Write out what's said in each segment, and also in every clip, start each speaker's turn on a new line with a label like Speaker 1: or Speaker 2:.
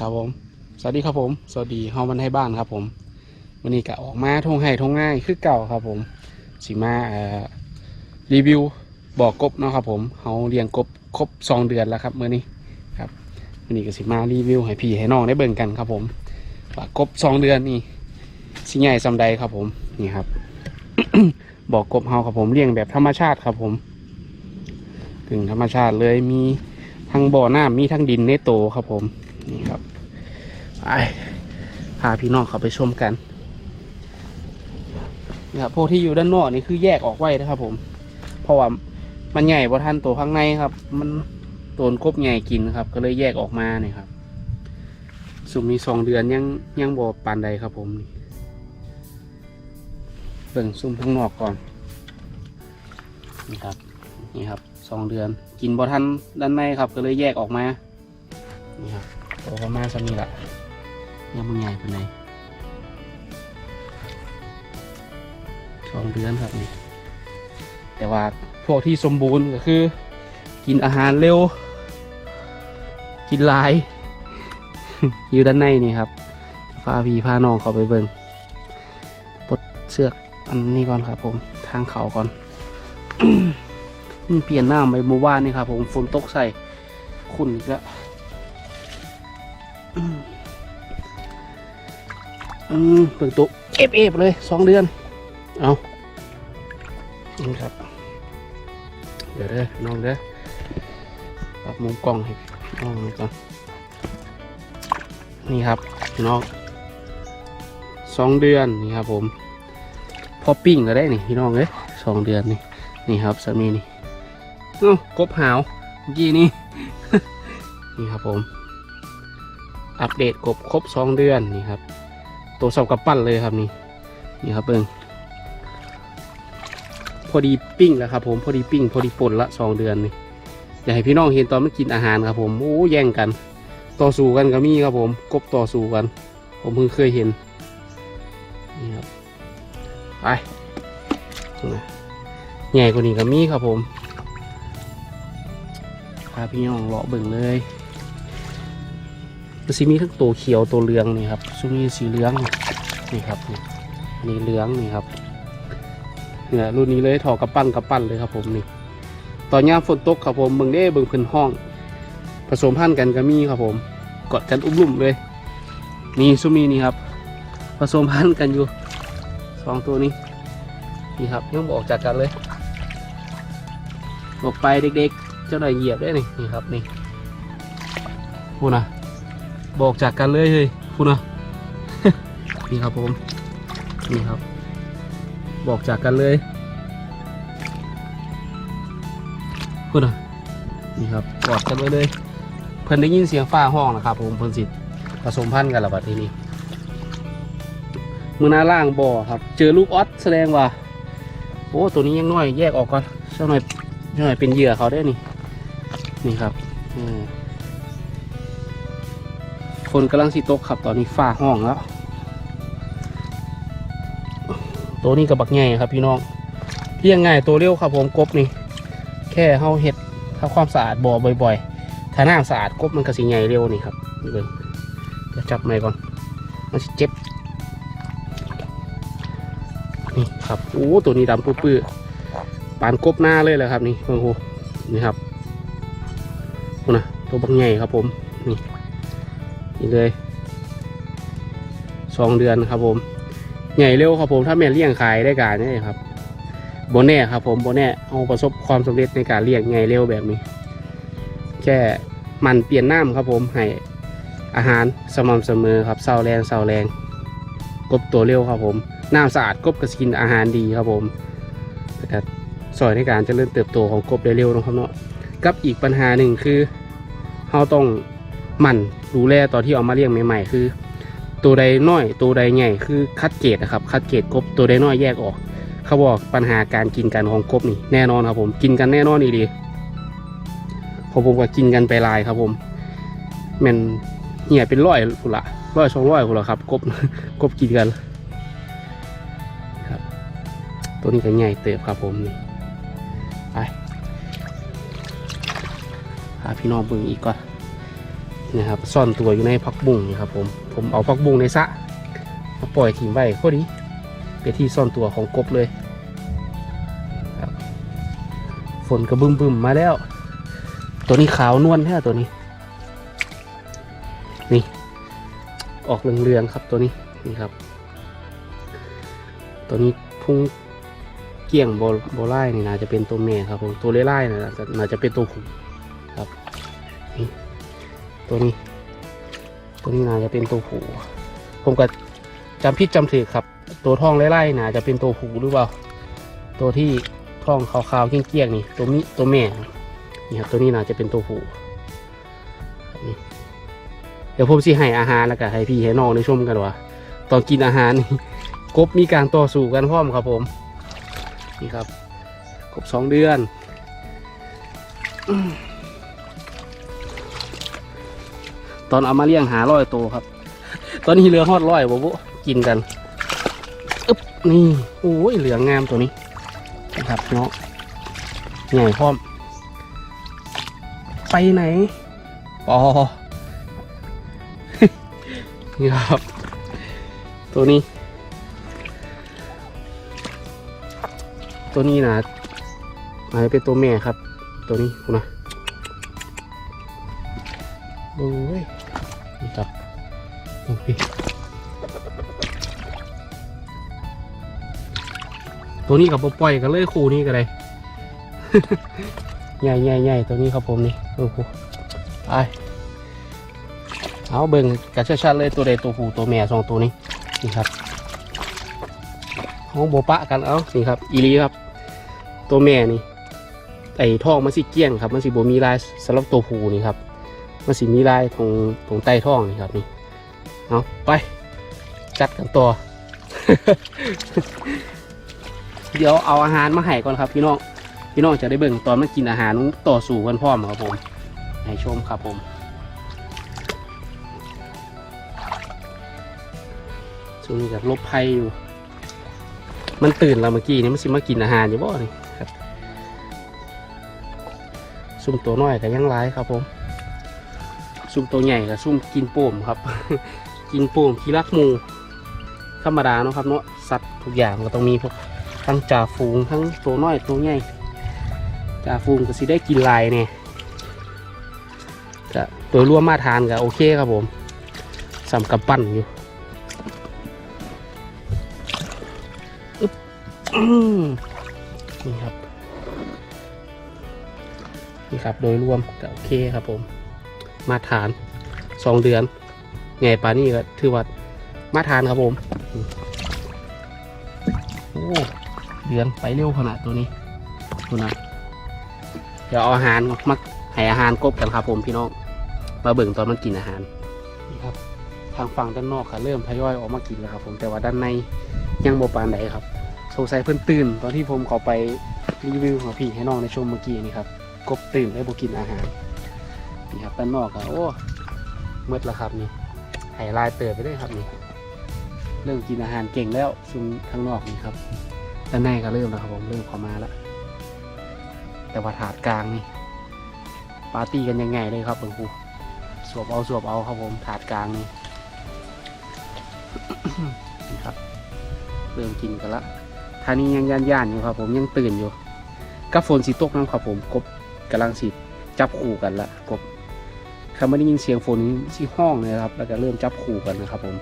Speaker 1: ครับผม สวัสดีครับผม สวัสดีเฮามันให้บ้านครับผมวันนี้ก็ออกมาทงไห้ทงง่ายคือเก่าครับผมสีมาเอ่อรีวิวบอกกบเนาะครับผมเฮาเลี้ยงกบครบสองเดือนแล้วครับเมื้อนี้ครับวันนี้ก็สิมารีวิวให้พี่ให้น้องได้เบิ่งกันครับผมว่ากบสองเดือนนี่สิใหญ่สำใดครับผมนี่ครับบอกกบเฮาครับผมเลี้ยงแบบธรรมชาติครับผมถึงธรรมชาติเลยมีทั้งบ่อน้ำมีทั้งดินในโตครับผม นี่ครับไปพาพี่น้องเขาไปชมกันนะครับพวกที่อยู่ด้านนอกนี่คือแยกออกไว้นะครับ ผม เพราะว่ามันใหญ่กว่าท่านตัวข้างในครับ มันโดนกบใหญ่กินครับ ก็เลยแยกออกมาเนี่ยครับสุมมีสองเดือนยังยังบ่ปานใดครับ ผมเบิ่งซุ่มข้างนอกก่อนนี่ครับนี่ครับสองเดือน กินบ่ทันด้านในครับ ก็เลยแยกออกมานี่ครับ ตัวประมาณสักนี้แหละยังมึงใหญ่ปานไหนสองเดือนครับนี่แต่ว่าพวกที่สมบูรณ์ก็คือ กินอาหารเร็ว กินหลาย อยู่ด้านในนี่ครับพาพี่พาน้องเขาไปเบิ่งปลดเสือกอันนี้ก่อนครับผมทางเขาก่อนเปลี่ยนหน้าไปเมื่อวานนี่ครับผมฝนตกใส่ขุ่นอีกแล้ว อืมเปิดตัวเอฟเอฟเลยสองเดือน เอานี่ครับ เดี๋ยวเด้อน้องเด้อปรับมุมกล้องให้น้องหน่อยก่อนนี่ครับน้องสองเดือนนี่ครับผม พอปิ้งก็ได้นี่พี่น้องเอ้ยสองเดือนนี่นี่ครับสามีนี่อ้กบหาวเมื่อกี้นี่ นี่ครับผม อัปเดตกบครบสองเดือนนี่ครับ ตัวสับกับปั้นเลยครับนี่นี่ครับเบิ้งพอดีปิ้งแล้วครับ ผมพอดีปิ้ง พอดีป่นละสองเดือนนี่อยากให้พี่น้องเห็นตอนมันกินอาหารครับผมโอ้แย่งกัน ต่อสู้กันก็มีครับผม กบต่อสู้กัน ผมเพิ่งเคยเห็นนี่ครับไปใหญ่กว่านี้ก็มีครับผมพาพี่น้องเลาะเบิ่งเลย มันสิมีทั้งตัวเขียวตัวเหลืองนี่ครับซุมีสีเหลืองนี่ครับนี่นี่เหลืองนี่ครับเนี่ยรุ่นนี้เลยถอกระปั้นกระปั้นเลยครับผมนี่ตอนยามฝนตกครับผมเบิ่งได้เบิ่งพื้นห้อง ผสมพันธุ์กันก็มีครับผมกอดกันอุ้มลุ่มเลยนี่ซุมีนี่ครับ ผสมพันธุ์กันอยู่สองตัวนี้นี่ครับยังบอกจากกันเลยออกไปเด็กๆ เจ้าหน่อยเหยียบได้นี่นี่ครับนี่พูดนะ บอกจากกันเลยเฮ้ยคุณนะนี่ครับผมนี่ครับ บอกจากกันเลยคุณนะนี่ครับกอดกันไว้เลย เพิ่นได้ยินเสียงฟ้าห้องนะครับผมเพิ่นสิผสมพันธุ์กันและบัดทีนี้มือหน้าล่างบ่อครับ เจอลูกออสแสดงว่าโอ้ตัวนี้ยังน้อยแยกออกก่อนสักหน่อยสักหน่อยเป็นเหยื่อเขาได้นี่นี่ครับอืม นกำลังสิตกครับตอนนี้ฟ้าห้องแล้ว ตัวนี้กับบักใหญ่ครับพี่น้องเลี้ยงง่ายตัวเร็วครับผมกบนี่ แค่เฮาเห็ดทำความสะอาดบ่อบ่อยๆ ถ้าน้ำสะอาดกบมันก็สิใหญ่เร็วนี่ครับเบิ่งเดี๋ยวจับไม้ก่อน มันสิเจ็บ นี่ครับโอ้ตัวนี้ดำปื้อปานกบหน้าเลยแหละครับนี่เบิ่งโหนี่ครับนะตัวบักใหญ่ครับผมนี่ เลยสองเดือนครับผมใหญ่เร็วครับผมถ้าแม่เลี้ยงขายได้การนี่ครับโบแน่ครับผมโบแน่เอาประสบความสำเร็จในการเลี้ยงใหญ่เร็วแบบนี้ แค่มันเปลี่ยนน้ำครับผมให้อาหารสม่ำเสมอครับเศร้าแรงเศร้าแรง กบตัวเร็วครับผมน้ำสะอาดกบก็กินอาหารดีครับผมแล้วก็สอยในการเจริญเติบโตของกบได้เร็วนะครับเนาะกับอีกปัญหาหนึ่งคือเราต้องหมัน ดูแลตอนที่เอามาเลี้ยงใหม่ๆ คือ ตัวใดน้อย ตัวใดใหญ่คือคัดเกรดนะครับคัดเกรดกบตัวใดน้อยแยกออก เขาบอกปัญหาการกินกันของกบนี่แน่นอนครับผมกินกันแน่นอนอีดีของผมก็กินกันไปลายครับผมแมันเหี่ยเป็นร้อยพุ่ละร้อยสองร้อยพุ่ละครับกบกบกินกันครับ ตัวนี้ก็ใหญ่เติบครับผมนี่ไปพาพี่น้องเบิ่งอีกก่อน นะครับซ่อนตัวอยู่ในพักบุ้งนี่ครับผมผมเอาพักบุ้งในสะมาปล่อยทิ้งไว้พอดีเป็นที่ซ่อนตัวของกบเลยครับฝนกระบึมบึมๆมาแล้ว ตัวนี้ขาวนวลแท้ตัวนี้ นี่ ออกเหลืองๆครับตัวนี้นี่ครับ ตัวนี้พุ่งเกี่ยงโบโบไล่นี่น่าจะเป็นตัวแม่ครับผมตัวเล่ไล่น่าจะน่าจะเป็นตัวผู้ ตัวนี้ ตัวนี้น่าจะเป็นตัวผูผมก็จำพิดจำถือครับ ตัวท้องเล่ไล่ๆน่าจะเป็นตัวผูหรือเปล่า ตัวที่ท้องขาวๆเกี้ยงๆนี่ ตัวนี้ตัวแม่นี่ครับตัวนี้น่าจะเป็นตัวผูเดี๋ยวผมสิให้อาหารแล้วก็ให้พี่ให้น้องได้ชมกันว่าตอนกินอาหารนี่กบมีการต่อสู้กันพร้อมครับผมนี่ครับ กบสองเดือน อืม ตอนเอามาเลี้ยงหาร้อยตัวครับ ตอนนี้เหลือฮอดร้อยบ่บุกินกันอึ๊บนี่โอ้ยเหลืองงามตัวนี้นะครับเนาะใหญ่พร้อม ไปไหนปอนี่ครับ ตัวนี้ ตัวนี้นะอาจจะเป็นตัวแม่ครับ ตัวนี้คุณนะ โอ้ยจับโอเคตัวนี้กับปล่อยกันเลยคู่นี้กันเลยใหญ่ใหญ่ใหญ่ตัวนี้ครับผมนี่โอ้โหไปเอาเบิ่งกันชัดๆเลยตัวใดตัวผู้ตัวแม่สองตัวนี้นี่ครับเอาโบปะกันเอานี่ครับ อีหลีครับ ตัวแม่นี่ไอ้ทองมันสิเกี้ยงครับ มันสิโบมีลายสำหรับตัวผู้นี่ครับ มันสิมีลายตรงตรงใต้ท้องนี่ครับนี่เอาไปจัดกันต่อ เดี๋ยวเอาอาหารมาให้ก่อนครับ พี่น้องพี่น้องจะได้เบิ่งตอนมันกินอาหารต่อสู่กันพร้อมครับผม ให้ชมครับผมช่วงนี้ก็ลบภัยอยู่ มันตื่นแล้วเมื่อกี้นี่มันสิมากินอาหารอยู่บ่นี่ครับซุ่มตัวน้อยก็ยังร้ายครับผม ซุ่มตัวใหญ่ก็ซุ่มกินโป่มครับ กินโป่มขี้รักมูธรรมดาเนาะครับเนาะสัตว์ทุกอย่างก็ต้องมีพวกทั้งจ่าฝูงทั้งตัวน้อยตัวใหญ่จ่าฝูงก็สิได้กินลายเนี่ยก็โดยรวมมาทานก็โอเคครับผมสำกับปั้นอยู่นี่ครับนี่ครับโดยรวมก็โอเคครับผม มาตรฐานสองเดือนไงปลานี่ก็ถือว่ามาตรฐานครับผมอืมโอ้เดือนไปเร็วขนาดตัวนี้ดูนะเดี๋ยวเอาอาหารมาให้อาหารกบกันครับผมพี่น้องมาเบิ่งตอนมันกินอาหารนี่ครับ ทางฝั่งด้านนอกค่ะเริ่มทยอยออกมากินแล้วครับ ผมแต่ว่าด้านในยังโมปานใดครับสงสัยเพิ่นตื่น ตอนที่ผมเขาไปรีวิวของพี่ให้น้องในชมเมื่อกี้นี่ครับกบตื่นได้บกินอาหาร นี่ครับด้านนอกอะโอ้เมื่อแล้วครับนี่ไห่ลายเติบไปได้ครับนี่เริ่มกินอาหารเก่งแล้วซึ่งข้างนอกนี่ครับด้านในก็เริ่มแล้วครับผมเริ่มเข้ามาแล้วแต่ว่าถาดกลางนี่ปาร์ตี้กันยังไงเลยครับหลวงปู่สวบเอาสวบเอาครับผมถาดกลางนี่นี่ครับ เริ่มกินกันละท่านี้ยังย่านย่านๆอยู่ครับ ผมยังตื่นอยู่กับฝนสีตกน้ำครับผมกบกำลังสีจับขู่กันละกบ คำไม่ได้ยินเสียงฝนสีห้องเลยครับ แล้วก็เริ่มจับขู่กันนะครับผม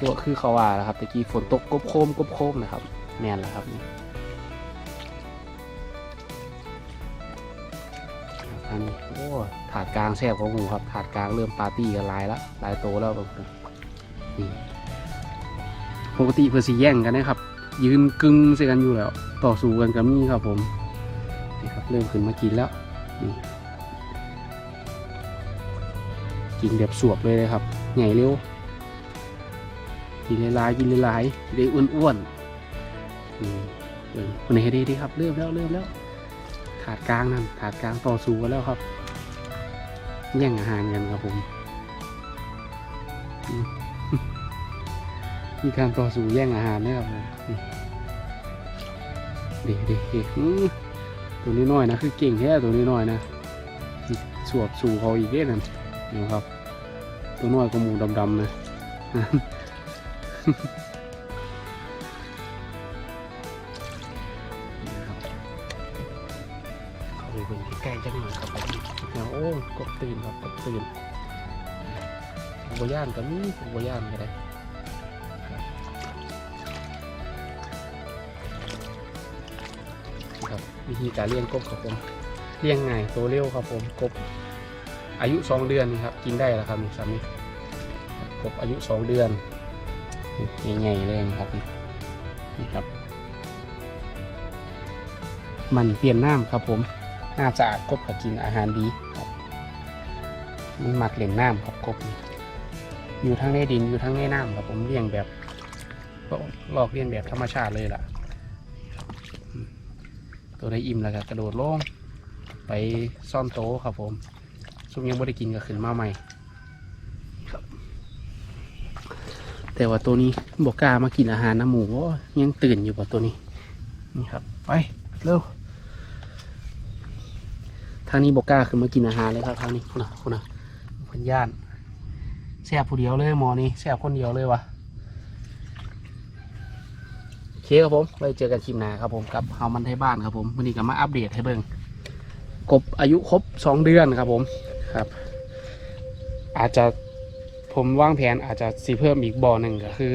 Speaker 1: ก็คือเขาว่าแล้วครับตะกี้ฝนตกกบโคมกบโคมนะครับแม่นแล้วครับนี่อันนี้โอ้ถาดกลางแซ่บของหมูครับ ถาดกลางเริ่มปาร์ตี้กันลายละลายโตแล้วแบบนี่ปกติเพื่อสีแย่งกันนะครับ ยืนกึ่งใส่กันอยู่แล้ว ต่อสู้กันกับมี่ครับผมนี่ครับเริ่มขึ้นมากินแล้วนี่กินแบบสวบเลยนะครับใหญ่เร็วกินหลายๆกินหลายๆได้อ้วนๆนี่เออคนไหนดีดีครับเริ่มแล้วเริ่มแล้วถาดกลางนั่นถาดกลางต่อสู้กันแล้วครับแย่งอาหารกันครับผมมมีการต่อสู้แย่งอาหารนะครับผม นี่ดีดีตัวนี้น้อยนะคือเก่งแค่ตัวนี้น้อยนะสวบสู่เขาอีกเด้นั่นเดี๋ยวครับ ตัวน้อยก็หมูดำๆนะเอาไปเบิ่งใกล้ๆจังหน่อยครับผมโอ้กบตื่นครับกบตื่นบัย่านก็มีบัย่านก็ได้ วิธีการเลี้ยงกบครับผมเลี้ยงง่ายโตเร็วครับผมกบอายุสองเดือนนี่ครับกินได้แล้วครับนี่สามีกบอายุสองเดือนใหญ่ๆเลยครับนี่ครับ มันเปลี่ยนน้ำครับผมน้ำสะอาดกบก็กินอาหารดีครับมันหมักเล่นน้ำครับกบอยู่ทั้งในดินอยู่ทั้งในน้ำครับผมเลี้ยงแบบลอกเลี้ยงแบบธรรมชาติเลยล่ะ ตัวได้อิ่มแล้วก็กระโดดลงไปซ่อนโตะครับผมซุมยังไม่ได้กินก็ขึ้นมาใหม่ครับ แต่ว่าตัวนี้บอกกล้ามากินอาหารน้ำหมูยังตื่นอยู่ป่ะตัวนี้ นี่ครับ ไปเร็วทางนี้บอกกล้าคือมากินอาหารเลยครับทางนี้คุณนะคุณนะเพันย่านแซ่บผู้เดียวเลยหมอนี่แซ่บคนเดียวเลยวะ เคครับผมไว้เจอกันคลิปหน้าครับผมกับเฮามันไทยบ้านครับผมวันนี้ก็มาอัปเดตให้เบิ่งกบอายุครบสองเดือนครับผมครับ อาจจะผมวางแผนอาจจะสีเพิ่มอีกบ่อหนึ่งก็คือ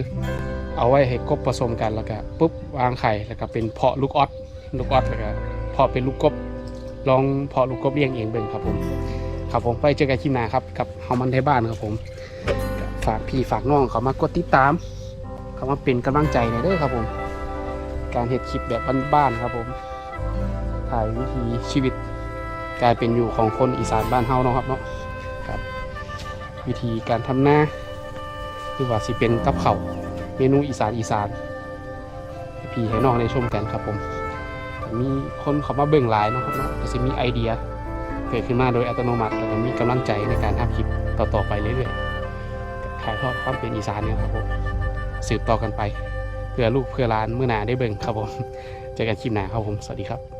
Speaker 1: เอาไว้ให้กบผสมกันแล้วก็ปุ๊บวางไข่แล้วก็เป็นเพาะลูกออดลูกออดแล้วก็เพาะเป็นลูกกบลองเพาะลูกกบเลี้ยงเองเบิ่งครับผมครับผมไปเจอกันคลิปหน้าครับกับเฮามันไทยบ้านครับผมฝากพี่ฝากน้องเขามากดติดตาม เขามาเป็นกำลังใจหน่อยเด้อครับผม การเห็ดคลิปแบบบ้านๆครับผม ถ่ายวิถีชีวิตกลายเป็นอยู่ของคนอีสานบ้านเฮาเนาะครับเนาะครับ วิธีการทำหน้าหรือว่าสิเป็นกับเขาเมนูอีสานอีสานให้พี่ให้น้องได้ชมกันครับผมมีคนเขามาเบิ่งหลายเนาะครับเนาะจะมีไอเดียเกิดขึ้นมาโดยอัตโนมัติแล้วก็มีกำลังใจในการทำคลิปต่อๆไปเรื่อยๆถ่ายทอดความเป็นอีสานเนี่ยครับผมสืบต่อกันไป เพื่อลูกเพื่อร้านเมื่อหนาได้เบิ่งครับผม เจอกันคลิปหน้าครับผม สวัสดีครับ